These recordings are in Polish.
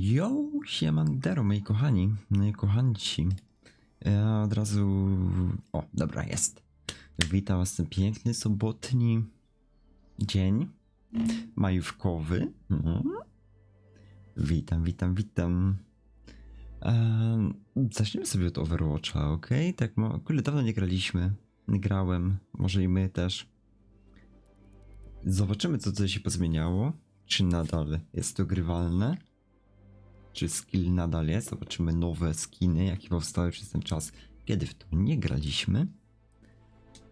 Yo, siemandero, moi kochani, moi kochanci. Ja od razu... O, dobra, jest. Witam was ten piękny, sobotni dzień majówkowy. Mhm. Witam, witam, witam. Zaczniemy sobie od Overwatcha, ok? Tak, mo- kurde, dawno nie graliśmy. Nie grałem, może i my też. Zobaczymy, co tutaj się pozmieniało. Czy nadal jest to grywalne? Czy skill nadal jest? Zobaczymy nowe skiny, jakie powstały przez ten czas, kiedy w to nie graliśmy.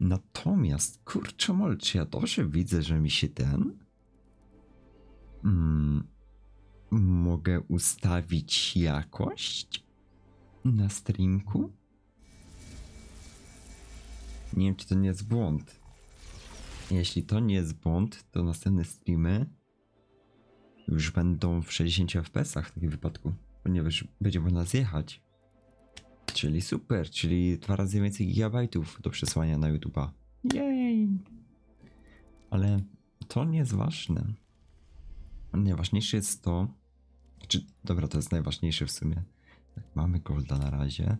Natomiast, kurczę mol, czy ja dobrze widzę, że mi się ten... Mm, mogę ustawić jakość na streamku? Nie wiem, czy to nie jest błąd. Jeśli to nie jest błąd, to następne streamy już będą w 60 fps w takim wypadku, ponieważ będzie można zjechać. Czyli super, czyli dwa razy więcej gigabajtów do przesłania na YouTube'a. Jej! Ale to nie jest ważne. Najważniejsze jest to, czy dobra, to jest najważniejsze w sumie. Tak, mamy golda na razie.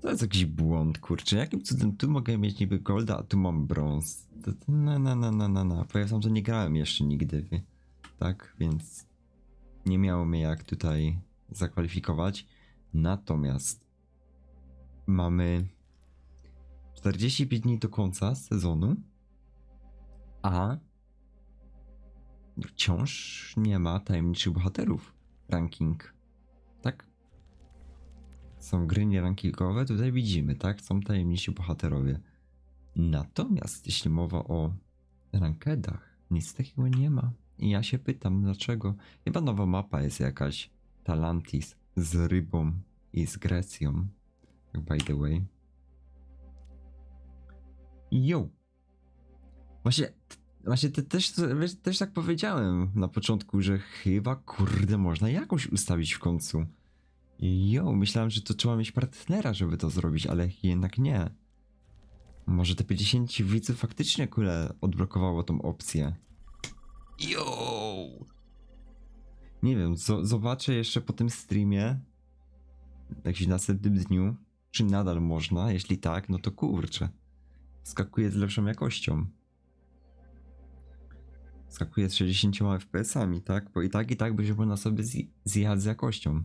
To jest jakiś błąd, kurczę. Jakim cudem tu mogę mieć niby golda, a tu mam brąz? Na, na, na, na, na, na. Powiem że nie grałem jeszcze nigdy, tak? Więc nie miało mnie jak tutaj zakwalifikować. Natomiast mamy 45 dni do końca sezonu, a wciąż nie ma tajemniczych bohaterów ranking. Tak? Są gry nierankingowe, tutaj widzimy, tak? Są tajemniczy bohaterowie. Natomiast jeśli mowa o rankedach, nic takiego nie ma. I ja się pytam, dlaczego? Chyba nowa mapa jest jakaś. Talantis z rybą i z Grecją. Tak By the way. Yo! Właśnie, właśnie te, też, też tak powiedziałem na początku, że chyba kurde można jakoś ustawić w końcu. Jo, myślałem, że to trzeba mieć partnera, żeby to zrobić, ale jednak nie. Może te 50 widzów faktycznie kule odblokowało tą opcję. Yo! Nie wiem, zo- zobaczę jeszcze po tym streamie, jakimś następnym dniu, czy nadal można. Jeśli tak, no to kurczę. Skakuje z lepszą jakością. Skakuje z 60 FPS-ami, tak? Bo i tak, i tak będzie można sobie zj- zjechać z jakością.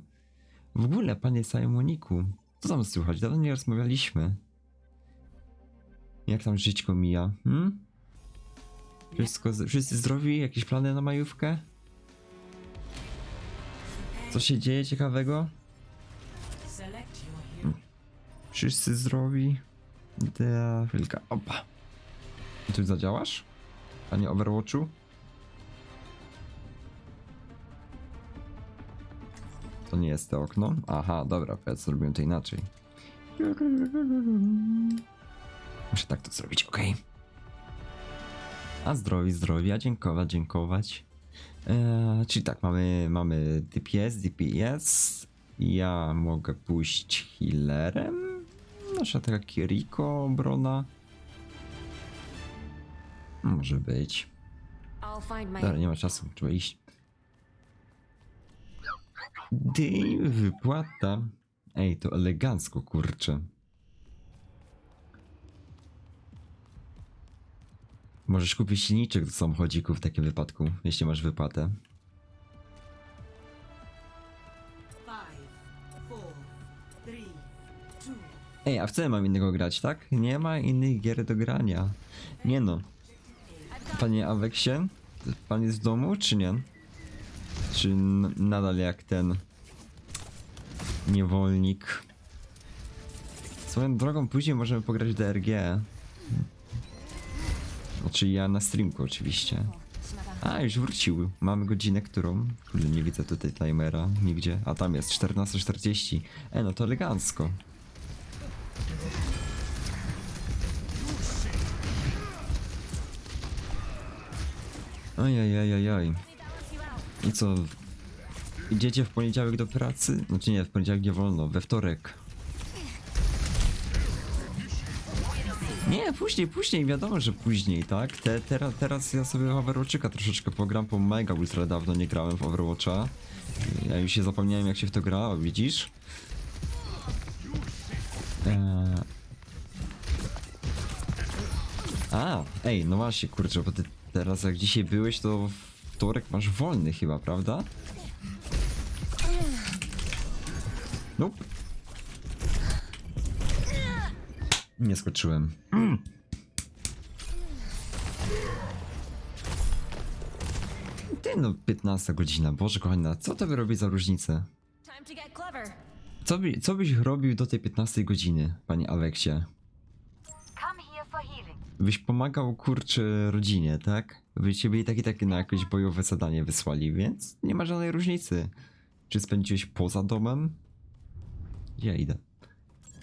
W ogóle, panie Simoniku, co tam słychać? Dawno nie rozmawialiśmy. Jak tam żyćko mija? Hmm? Wszystko, wszyscy zdrowi? Jakieś plany na majówkę? Co się dzieje ciekawego? Wszyscy zdrowi? Da, chwilka, opa. Tu zadziałasz? Panie Overwatchu? To nie jest to okno? Aha, dobra, ja zrobiłem to inaczej. Muszę tak to zrobić, ok. A zdrowi, zdrowi, a dziękować, dziękować. Eee, czyli tak, mamy, mamy DPS, DPS. Ja mogę pójść healerem. Nasza taka Kiriko obrona. Może być. Dobra, nie ma czasu, trzeba iść. Dy, wypłata. Ej, to elegancko, kurczę. Możesz kupić silniczek do samochodzików w takim wypadku, jeśli masz wypłatę. Ej, a w co mam innego grać, tak? Nie ma innych gier do grania. Nie no. Panie Aweksie, pan jest w domu, czy nie? Czy nadal jak ten niewolnik? Swoją drogą później możemy pograć DRG. Znaczy ja na streamku oczywiście. A, już wrócił. Mamy godzinę, którą... Kurde, nie widzę tutaj timera nigdzie. A tam jest, 14.40. E, no to elegancko. Ojajajajaj. I co? Idziecie w poniedziałek do pracy? Znaczy nie, w poniedziałek nie wolno, we wtorek. Nie, później, później, wiadomo, że później, tak? Te, teraz, teraz ja sobie w troszeczkę pogram, bo mega ultra dawno nie grałem w Overwatcha. Ja już się zapomniałem jak się w to grało, widzisz? Eee... A, ej, no właśnie, kurczę, bo ty teraz jak dzisiaj byłeś, to wtorek masz wolny chyba, prawda? Nope. Nie skoczyłem. Ty no, 15 godzina, Boże kochana, co to by robi za różnicę? Co, by, co byś robił do tej 15 godziny, panie Aleksie? Byś pomagał kurczę rodzinie, tak? Byście byli takie takie na jakieś bojowe zadanie wysłali, więc nie ma żadnej różnicy. Czy spędziłeś poza domem? Ja idę.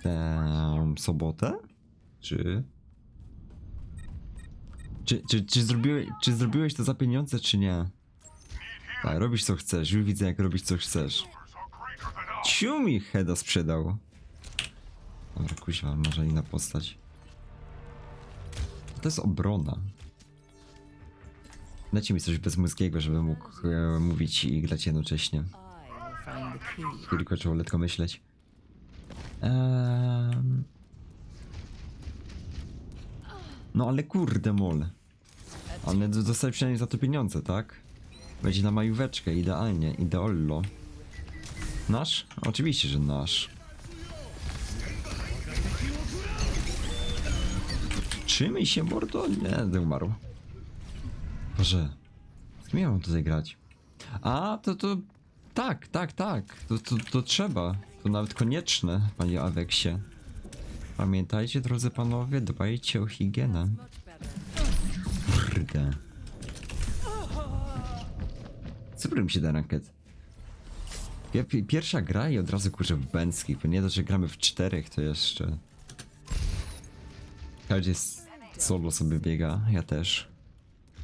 Tę sobotę? Czy... Czy, czy, czy, zrobiłeś, czy zrobiłeś to za pieniądze, czy nie? Tak, robisz co chcesz, już widzę jak robisz co chcesz. Ciu mi Heda sprzedał. Dobra, kuźwa, może inna postać. To jest obrona. Dajcie mi coś bezmózgiego, żebym mógł e, mówić i grać jednocześnie. Tylko trzeba letko myśleć. No ale kurde mol. Ale d- dostać przynajmniej za to pieniądze, tak? Będzie na majóweczkę, idealnie, ideollo. Nasz? Oczywiście, że nasz. Trzymaj się, mordo? Nie, umarł. Boże. Z kim ja mam tutaj grać? A, to to... Tak, tak, tak. To, to, to trzeba. To nawet konieczne, panie Aweksie. Pamiętajcie, drodzy panowie, dbajcie o higienę. Kurde. Super mi się da ranket. Pier- pi- Pierwsza gra i od razu kurczę w bęckich, bo nie to, że gramy w czterech, to jeszcze... Każdy solo sobie biega, ja też.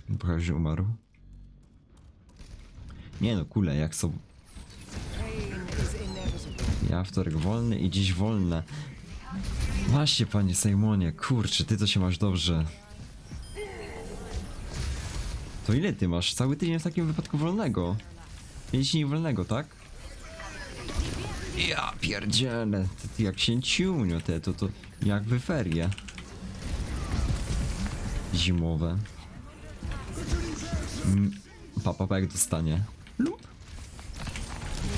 Bo umarł. Nie no, kule, jak są... Ja wtorek wolny i dziś wolne. Właśnie, panie Sejmonie, kurczę, ty to się masz dobrze. To ile ty masz? Cały tydzień w takim wypadku wolnego. 5 dni wolnego, tak? Ja pierdzielę, ty, ty jak się ciunio, te, to, to jak wy ferie. Zimowe. Mm, papa jak dostanie. Lup.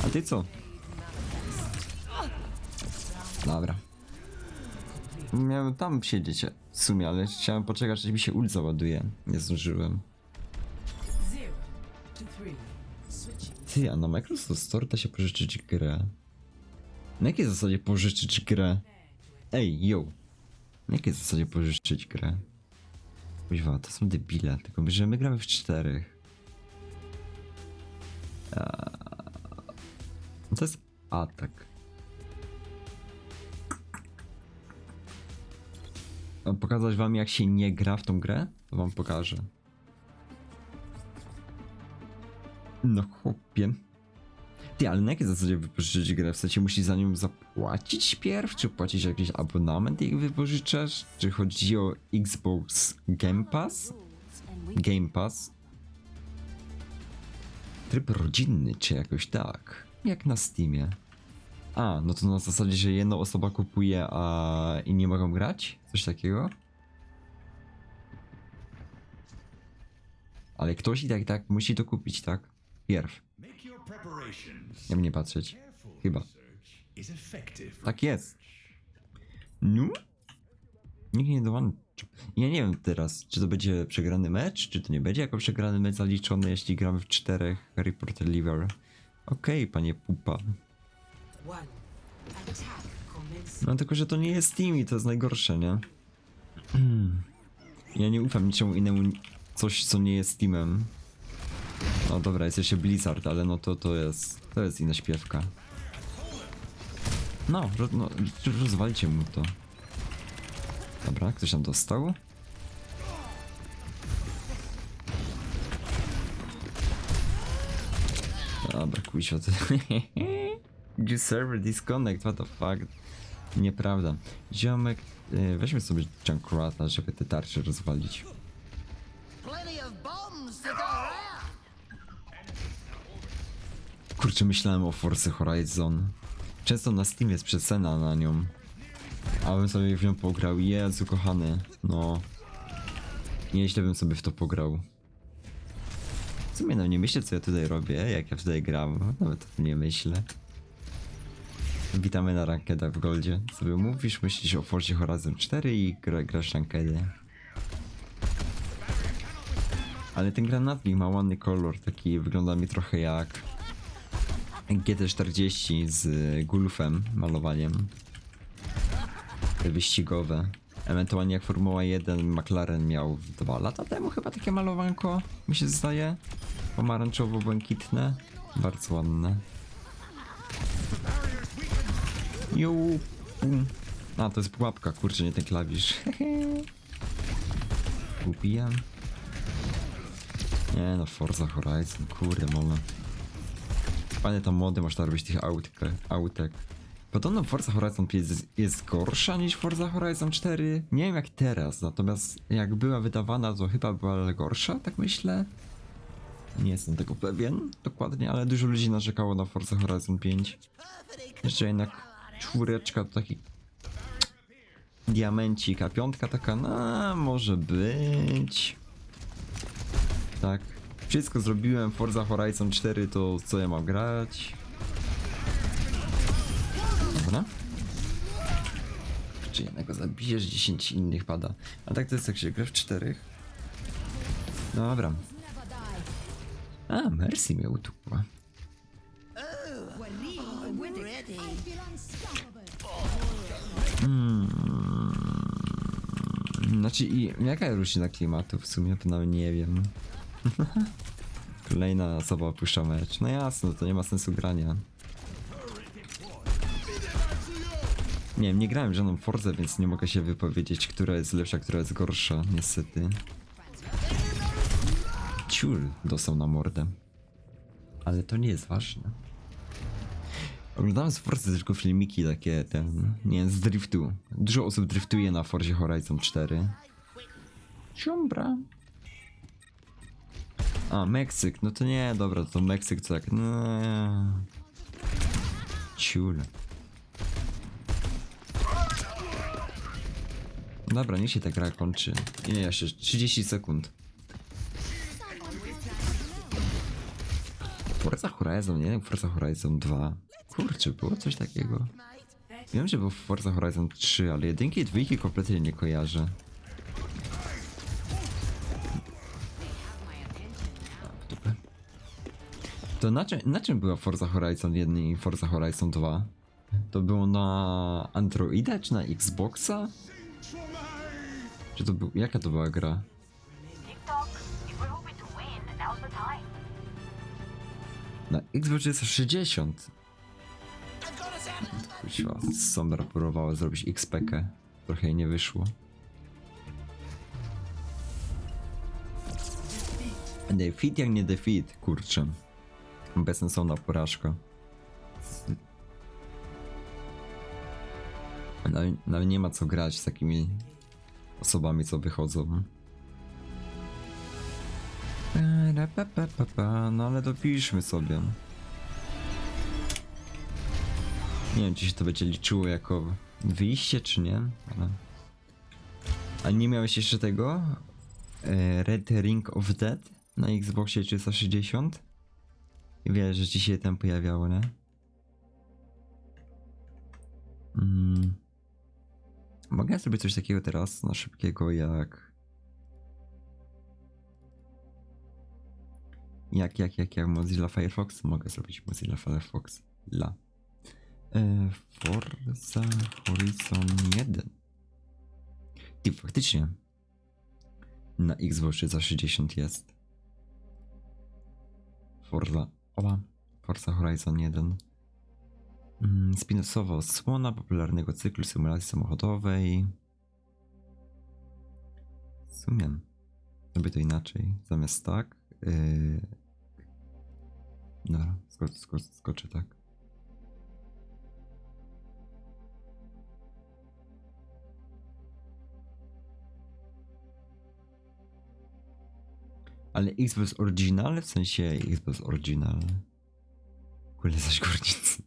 A ty co? Dobra. Miałem tam siedzieć w sumie, ale chciałem poczekać, aż mi się ult załaduje. Nie zdążyłem. Ty, a na Microsoft Store da się pożyczyć grę. Na jakiej zasadzie pożyczyć grę? Ej, yo. Na jakiej zasadzie pożyczyć grę? Kuźwa, to są debile, tylko że my gramy w czterech. Eee, To jest atak. Pokazać wam jak się nie gra w tą grę? Wam pokażę. No chłopie. Ty, ale na jakiej zasadzie wypożyczyć grę? W sensie musisz za nią zapłacić pierw? Czy płacić jakiś abonament i wypożyczasz? Czy chodzi o Xbox Game Pass? Game Pass? Tryb rodzinny, czy jakoś tak? Jak na Steamie. A, no to na zasadzie, że jedna osoba kupuje, a inni mogą grać? Coś takiego? Ale ktoś i tak i tak musi to kupić, tak? Pierw. Nie mnie patrzeć. Chyba. Tak jest. No? Nikt nie dołączy. Ja nie wiem teraz, czy to będzie przegrany mecz, czy to nie będzie jako przegrany mecz zaliczony, jeśli gramy w czterech Harry Potter Liver. Okej, panie pupa. No tylko, że to nie jest Steam to jest najgorsze, nie? Ja nie ufam niczemu innemu, coś co nie jest Steamem. No dobra, jest jeszcze Blizzard, ale no to to jest, to jest inna śpiewka. No, ro, no rozwalcie mu to. Dobra, ktoś tam dostał? Dobra, kuźwa, to... You server disconnect, what the fuck? Nieprawda. Ziomek, y, weźmy sobie Junkrata, żeby te tarcze rozwalić. Kurczę, myślałem o Forza Horizon. Często na Steam jest przecena na nią. A bym sobie w nią pograł. Jezu, kochany. No. Nieźle bym sobie w to pograł. W sumie no nie myślę co ja tutaj robię, jak ja tutaj gram. Nawet nie myślę. Witamy na rankedach w Goldzie. Sobie mówisz, myślisz o Forzie Horizon 4 i gra, grasz rankedy. Ale ten granatnik ma ładny kolor, taki wygląda mi trochę jak GT40 z Gulfem malowaniem. Wyścigowe. Ewentualnie jak Formuła 1 McLaren miał dwa lata temu chyba takie malowanko, mi się zdaje. Pomarańczowo-błękitne. Bardzo ładne. Jo. Bum. A, to jest pułapka, kurczę, nie ten klawisz. Upijam. Nie no, Forza Horizon, kurde mole. Fajne tam mody można robić tych autek. autek. Podobno Forza Horizon 5 jest, jest gorsza niż Forza Horizon 4. Nie wiem jak teraz, natomiast jak była wydawana, to chyba była gorsza, tak myślę. Nie jestem tego pewien dokładnie, ale dużo ludzi narzekało na Forza Horizon 5. Jeszcze jednak czwóreczka to taki diamencik, a piątka taka, no może być. Tak. Wszystko zrobiłem, Forza Horizon 4 to co ja mam grać? Dobra. Czy jednego zabijesz, 10 innych pada. A tak to jest jak się gra w czterech. Dobra. A, Mercy mnie utukła. Hmm. Znaczy, i jaka różnica klimatu w sumie? To nawet nie wiem. Kolejna osoba opuszcza mecz. No jasno, to nie ma sensu grania. Nie wiem, nie grałem w żadną Forzę, więc nie mogę się wypowiedzieć, która jest lepsza, która jest gorsza, niestety. Ciul dostał na mordę. Ale to nie jest ważne. Oglądałem z Forzy tylko filmiki takie, ten, nie z driftu. Dużo osób driftuje na Forzie Horizon 4. Ciombra. A, Meksyk, no to nie, dobra, to Meksyk to tak, no... Ciul. Dobra, niech się ta gra kończy. Ile jeszcze? 30 sekund. Forza Horizon, nie? Forza Horizon 2. Kurczę, było coś takiego. Wiem, że był Forza Horizon 3, ale jedynki i dwójki kompletnie nie kojarzę. W dupę. To na czym, na czym była Forza Horizon 1 i Forza Horizon 2? To było na Androida czy na Xboxa? Czy to był, jaka to była gra? Na Xbox 360. Kuźwa, Sombra próbowała zrobić XPK. Trochę jej nie wyszło. Defeat jak nie defeat, kurczę. Bezsensowna porażka. Nawet, nawet nie ma co grać z takimi osobami, co wychodzą. Pa. No ale dopiszmy sobie. Nie wiem, czy się to będzie liczyło jako wyjście, czy nie, ale... A nie miałeś jeszcze tego? E, Red Ring of Dead na Xboxie 360? Wiesz, że ci się tam pojawiało, nie? Mm. Mogę zrobić coś takiego teraz na szybkiego jak... Jak, jak, jak, jak Mozilla Firefox? Mogę zrobić Mozilla Firefox. La. E, Forza Horizon 1. I faktycznie. Na Xbox za 60 jest. Forza. Oba. Forza Horizon 1. Mm, Spin-offowa odsłona popularnego cyklu symulacji samochodowej. W sumie. Zrobię to inaczej. Zamiast tak. Yy... Dobra, sko sko skoczę tak. Ale Xbox Original? W sensie Xbox Original. ogóle zaś górnicy.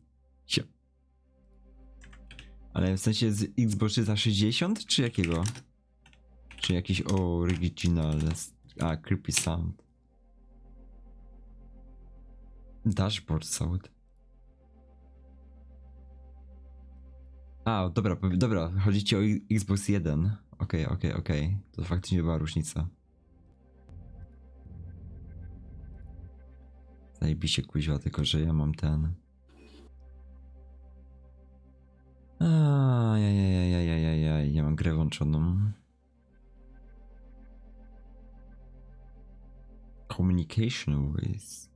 Ale w sensie z Xbox za 60 czy jakiego? Czy jakiś original? A, creepy sound. Dashboard sound. A, dobra, dobra, chodzi ci o Xbox 1. Okej, okej, okej. To faktycznie była różnica. Zajebiście kuźwa, tylko że ja mam ten... Ajajajajajajaj, ja mam grę włączoną. Communication with...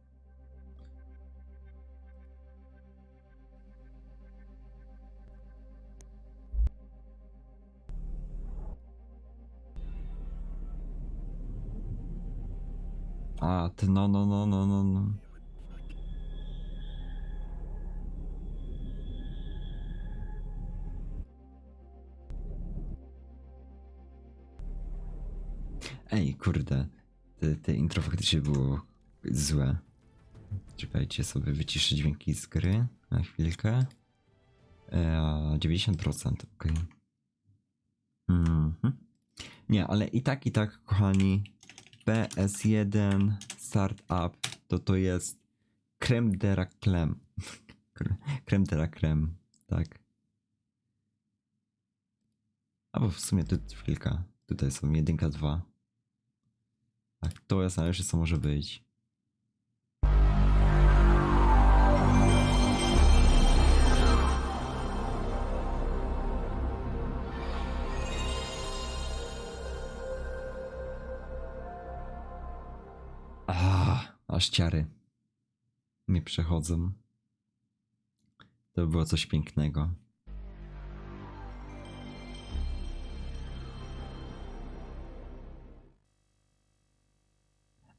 A, ty no, no, no, no, no, no. Ej, kurde. Te, te intro faktycznie było złe. Czekajcie sobie, wyciszę dźwięki z gry na chwilkę. E, 90%, ok. Mhm. Nie, ale i tak, i tak, kochani, PS1 Startup to to jest creme de la creme. creme de la creme, tak. Albo w sumie tu chwilka. Tutaj są jedynka, dwa. Tak, to jest najlepsze co może być. Ah, aż ciary mnie przechodzą. To było coś pięknego.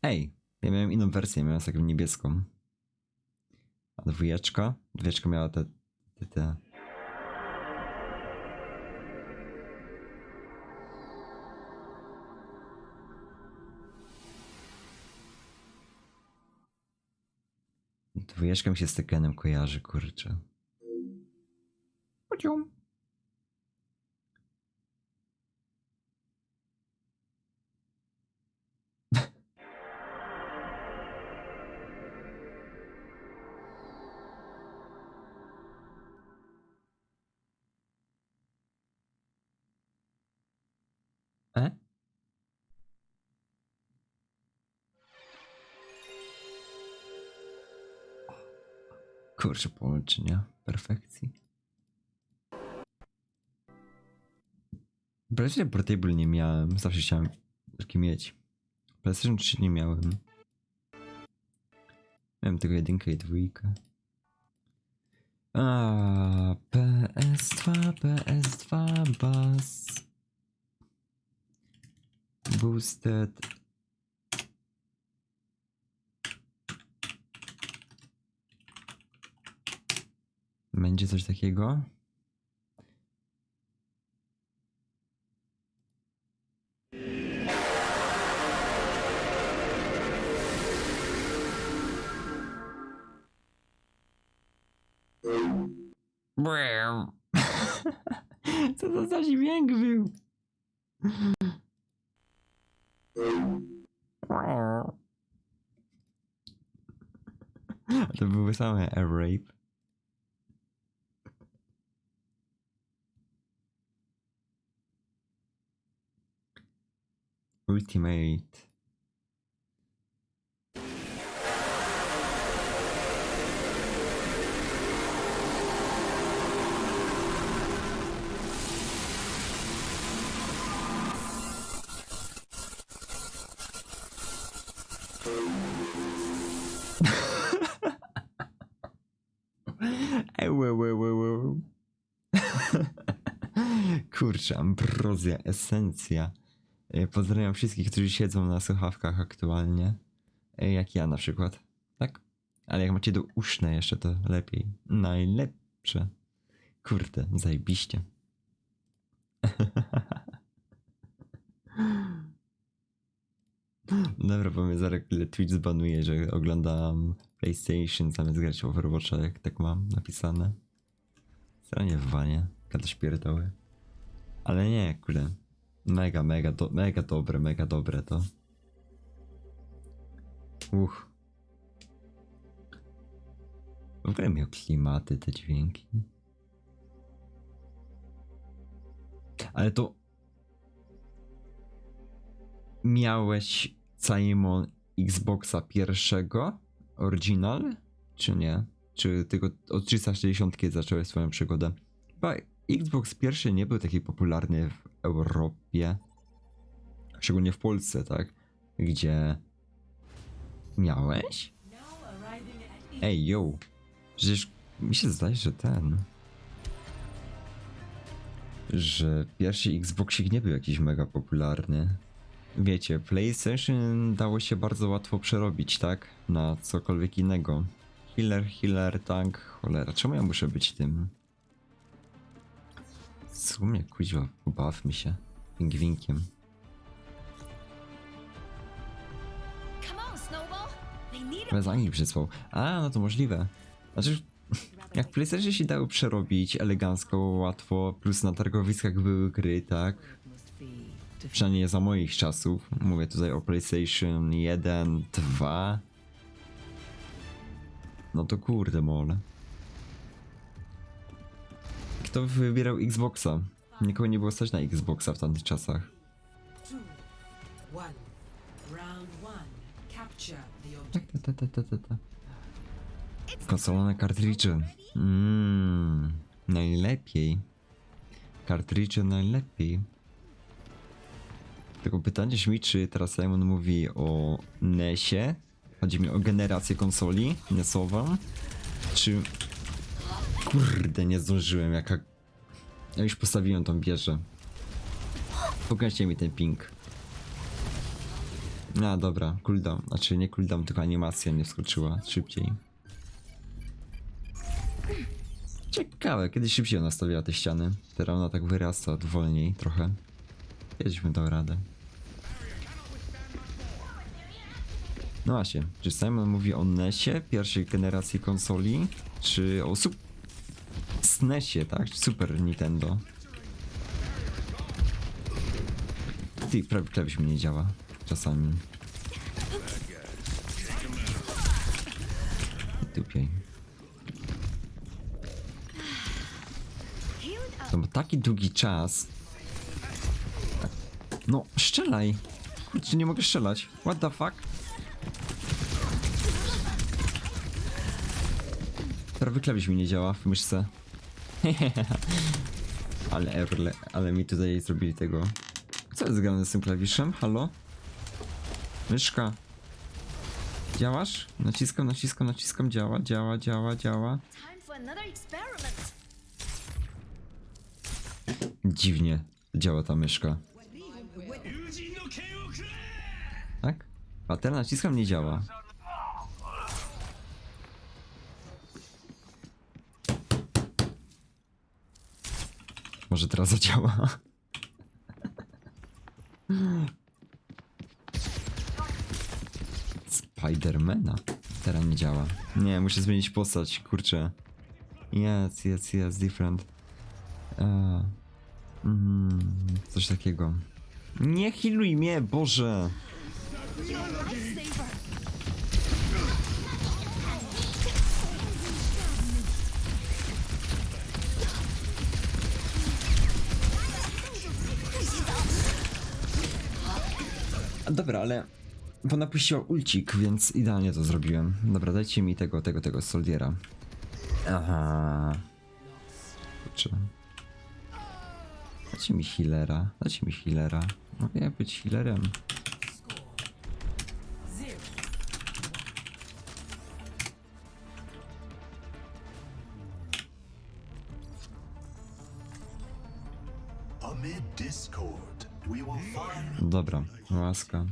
Ej, ja miałem inną wersję, miałem taką niebieską. A dwójeczka? Dwójeczka miała te, te, te. Dwójeczka mi się z Tekkenem kojarzy, kurczę. Pocium. Kurczę, połączenia perfekcji. PlayStation Portable nie miałem, zawsze chciałem taki mieć. PlayStation 3 nie miałem. Miałem tylko jedynkę i dwójkę. A PS2, PS2, bus. Boosted. Będzie coś takiego? Co to za dźwięk był? To były same rape. Ultimate. Eh, Kurczę, ambrozja, esencja. E, Pozdrawiam wszystkich, którzy siedzą na słuchawkach aktualnie. E, Jak ja na przykład. Tak? Ale jak macie do uszne jeszcze, to lepiej. Najlepsze. Kurde, zajebiście. Dobra, bo mnie zaraz Twitch zbanuje, że oglądam PlayStation zamiast grać w Overwatcha, jak tak mam napisane. Stranie w wanie, gadasz pierdoły. Ale nie, kurde. Mega, mega, do, mega dobre, mega dobre to. Uch. W ogóle miał klimaty te dźwięki. Ale to... Miałeś Simon Xboxa pierwszego? Original? Czy nie? Czy tylko od 360 zacząłeś swoją przygodę? Chyba Xbox pierwszy nie był taki popularny w Europie. Szczególnie w Polsce, tak? Gdzie... Miałeś? Ej, yo. Przecież mi się zdaje, że ten. Że pierwszy Xboxik nie był jakiś mega popularny. Wiecie, PlayStation dało się bardzo łatwo przerobić, tak? Na cokolwiek innego. Healer, healer, tank, cholera. Czemu ja muszę być tym? W sumie, kuźwa, pobawmy się. Pingwinkiem. Come on, Snowball. They need a Bez Anglii przysłał. A, no to możliwe. Znaczy, jak PlayStation się dało przerobić elegancko, łatwo, plus na targowiskach były gry, tak? Przynajmniej za moich czasów. Mówię tutaj o PlayStation 1, 2. No to kurde mole. Kto wybierał Xboxa? Nikogo nie było stać na Xboxa w tamtych czasach. Two, one. Round one. Capture the Ta, objective. ta, ta, ta, ta, ta. Konsolone kartridże. Mmm, najlepiej. Kartridże najlepiej. Tylko pytanie brzmi, czy teraz Simon mówi o NESie? Chodzi mi o generację konsoli NESową? Czy... Kurde, nie zdążyłem, jaka... Ja już postawiłem tą wieżę. Pokażcie mi ten ping. A, dobra, cooldown. Znaczy nie cooldown, tylko animacja nie wskoczyła szybciej. Ciekawe, kiedy szybciej ona stawiała te ściany. Teraz ona tak wyrasta wolniej trochę. Kiedyś bym dał radę. No właśnie, czy Simon mówi o NESie pierwszej generacji konsoli, czy o sup... SNESie, tak? Super Nintendo. Ty, prawie klawisz mi nie działa. Czasami. Up. To był taki długi czas. No, strzelaj! Kurczę, nie mogę strzelać. What the fuck? Prawy klawisz mi nie działa w myszce. ale erle, ale mi tutaj zrobili tego. Co jest grane z tym klawiszem? Halo? Myszka. Działasz? Naciskam, naciskam, naciskam. Działa, działa, działa, działa. Dziwnie działa ta myszka. Tak? A teraz naciskam nie działa. Może teraz zadziała. Spidermana. Teraz nie działa. Nie, muszę zmienić postać, kurczę. Yes, yes, yes, different. Eee, mm, coś takiego. Nie healuj mnie, Boże! Dobra, ale... Bo napuściła ulcik, więc idealnie to zrobiłem. Dobra, dajcie mi tego, tego, tego soldiera. Aha. Kurczę. Dajcie mi healera. Dajcie mi healera. Mogę ja być healerem? Łaska.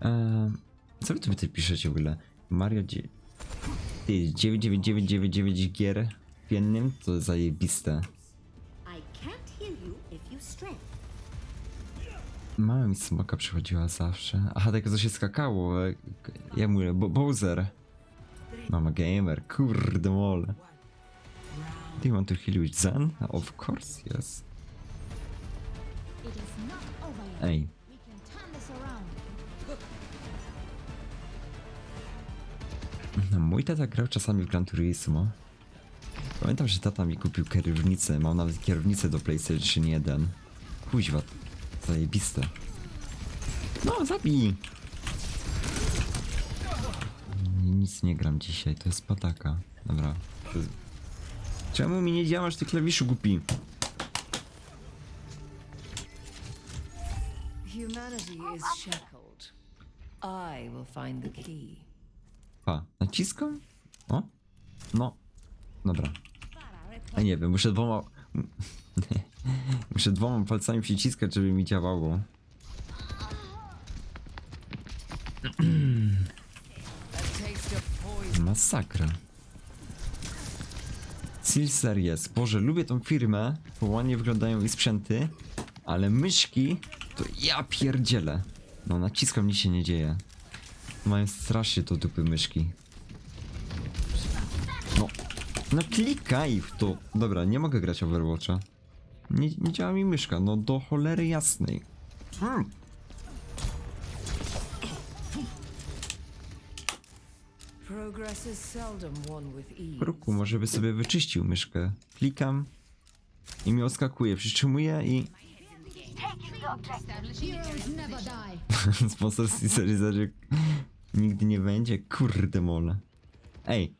Eee, co wy tu tutaj piszecie w ogóle? Mario dzie... Ty, 99999 gier w jednym? To zajebiste. Mama mi smoka przychodziła zawsze. Aha, tak to się skakało. e, Ja mówię, bo Bowser. Mama gamer, kurde mole. Do you want to heal with Zen? Of course, yes. Ej, mój tata grał czasami w Gran Turismo. Pamiętam, że tata mi kupił kierownicę. Mam nawet kierownicę do PlayStation 1. Kuźwa, zajebiste. No, zabij! Nic nie gram dzisiaj, to jest pataka. Dobra. Czemu mi nie działasz ty klawiszu głupi? Humanity is shackled. I will find the key. Pa, naciskam? O? No. Dobra. A nie wiem, muszę dwoma... muszę dwoma palcami przyciskać, żeby mi działało. Masakra. Silser jest. Boże, lubię tą firmę, bo ładnie wyglądają i sprzęty, ale myszki to ja pierdzielę. No naciskam, nic się nie dzieje. Mają strasznie do dupy myszki. No, no klikaj w to. Dobra, nie mogę grać Overwatcha. Nie, nie działa mi myszka, no do cholery jasnej. Hmm. Kruku, może by sobie wyczyścił myszkę. Klikam i mi odskakuje, przytrzymuję i sponsor serii nigdy nie będzie. Kurde mole. Ej,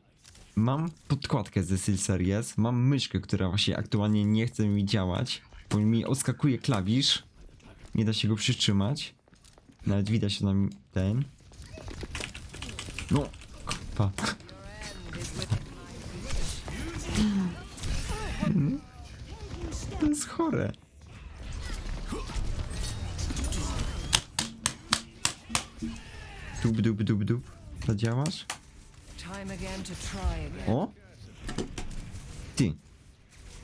mam podkładkę ze Steel Series, mam myszkę, która właśnie aktualnie nie chce mi działać, bo mi odskakuje klawisz, nie da się go przytrzymać. Nawet widać nam ten. No, kurwa. To jest chore. Dup, dup, dup, dup. Zadziałasz? O! Ty.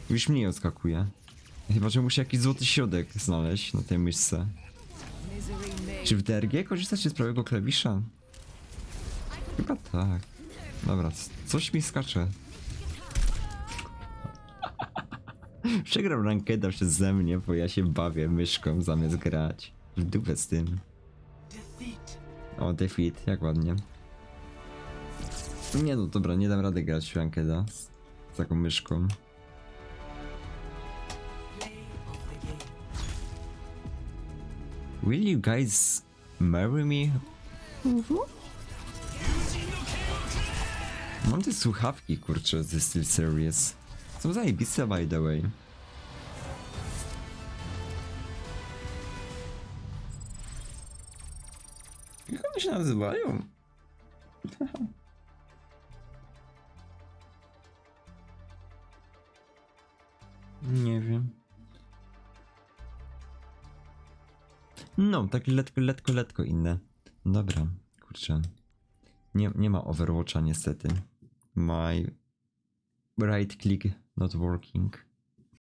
Już mniej odskakuje. Chyba, że muszę jakiś złoty środek znaleźć na tej myszce. Czy w DRG korzystacie z prawego klawisza? Chyba tak. Dobra, coś mi skacze. Przegrał rankeda przeze mnie, bo ja się bawię myszką zamiast grać. W dupę z tym. O, defeat, jak ładnie. Nie no, dobra, nie dam rady grać w rankeda z, z taką myszką. Will you guys marry me? Mam te słuchawki, kurczę, ze Steel Series. Są zajebiste, by the way. Się nazywają? Nie wiem. No, takie letko, letko, letko inne. Dobra, kurczę. Nie, nie ma Overwatcha niestety. My right click not working.